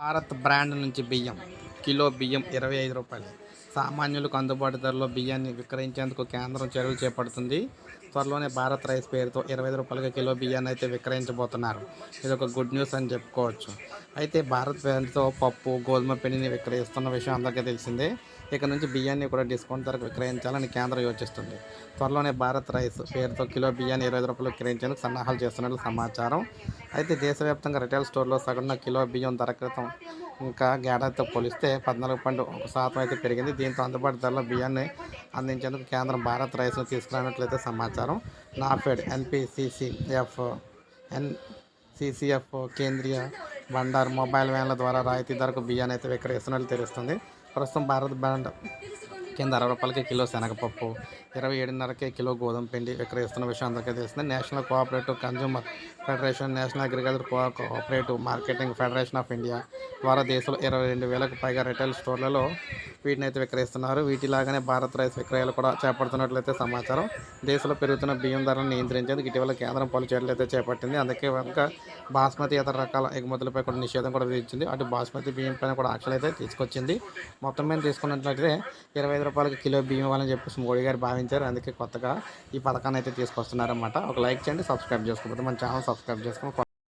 Bharat brand నుంచి బియ్యం kilo బియ్యం ఇరవై ఐదు రూపాయలు. సామాన్యులకు అందుబాటు ధరలో బియ్యాన్ని విక్రయించేందుకు కేంద్రం చర్యలు చేపడుతుంది. త్వరలోనే భారత్ రైస్ పేరుతో ఇరవై ఐదు రూపాయలుగా కిలో బియ్యాన్ని అయితే విక్రయించబోతున్నారు. ఇది ఒక గుడ్ న్యూస్ అని చెప్పుకోవచ్చు. అయితే భారత్ పేరుతో పప్పు గోధుమ పిండిని విక్రయిస్తున్న విషయం అందరికీ తెలిసిందే. ఇక నుంచి బియ్యాన్ని కూడా డిస్కౌంట్ ధరకు విక్రయించాలని కేంద్రం యోచిస్తుంది. త్వరలోనే భారత్ రైస్ పేరుతో కిలో బియ్యాన్ని ఇరవై రూపాయలు విక్రయించేందుకు సన్నాహాలు చేస్తున్నట్లు సమాచారం. అయితే దేశవ్యాప్తంగా రిటైల్ స్టోర్లో సగటున కిలో బియ్యం ధర క్రితం ఇంకా గేడాతో పోలిస్తే పద్నాలుగు పాయింట్ ఒక శాతం అయితే పెరిగింది. దీంతో అందుబాటు ధరలో బియ్యాన్ని అందించేందుకు కేంద్రం భారత్ రైస్ను తీసుకురానట్లయితే సమాచారం. నాఫెడ్ ఎన్పిసిసిఎఫ్ ఎన్సిసిఎఫ్ కేంద్రీయ బండార్ మొబైల్ వ్యాన్ల ద్వారా రాయితీ ధరకు బియ్యాన్ని అయితే విక్రయిస్తున్నట్లు తెలుస్తుంది. ప్రస్తుతం భారత్ బ్రాండ్ కింద అరవై రూపాయలకి కిలో శనగపప్పు ఇరవై ఏడున్నరకే కిలో గోధుమ పిండి విక్రయిస్తున్న విషయం అందరికీ తెలుస్తుంది national cooperative consumer federation national agriculture co cooperative marketing federation of India ద్వారా దేశంలో ఇరవై రెండు వేలకు పైగా రిటైల్ స్టోర్లలో వీటిని అయితే విక్రయిస్తున్నారు. వీటిలాగానే భారత్ రైస్ విక్రయాలు కూడా చేపడుతున్నట్లయితే సమాచారం. దేశంలో పెరుగుతున్న బియ్యం ధరలను నియంత్రించేందుకు ఇటీవల కేంద్రం పలు చర్యలు అయితే చేపట్టింది. అందుకే కనుక బాస్మతి ఇతర రకాల ఎగుమతులపై కూడా నిషేధం కూడా విధించింది. అటు బాస్మతి బియ్యం పైన కూడా ఆంక్షలు అయితే తీసుకొచ్చింది. మొత్తం మీద తీసుకున్నట్లయితే ఇరవై ఐదు రూపాయలకి కిలో బియ్యం ఇవ్వాలని చెప్పేసి మోడీ గారు భావించారు. అందుకే కొత్తగా ఈ పథకాన్ని అయితే తీసుకొస్తున్నారన్నమాట. ఒక లైక్ చేయండి సబ్స్క్రైబ్ చేసుకోకపోతే మన ఛానల్ సబ్స్క్రైబ్ చేసుకోండి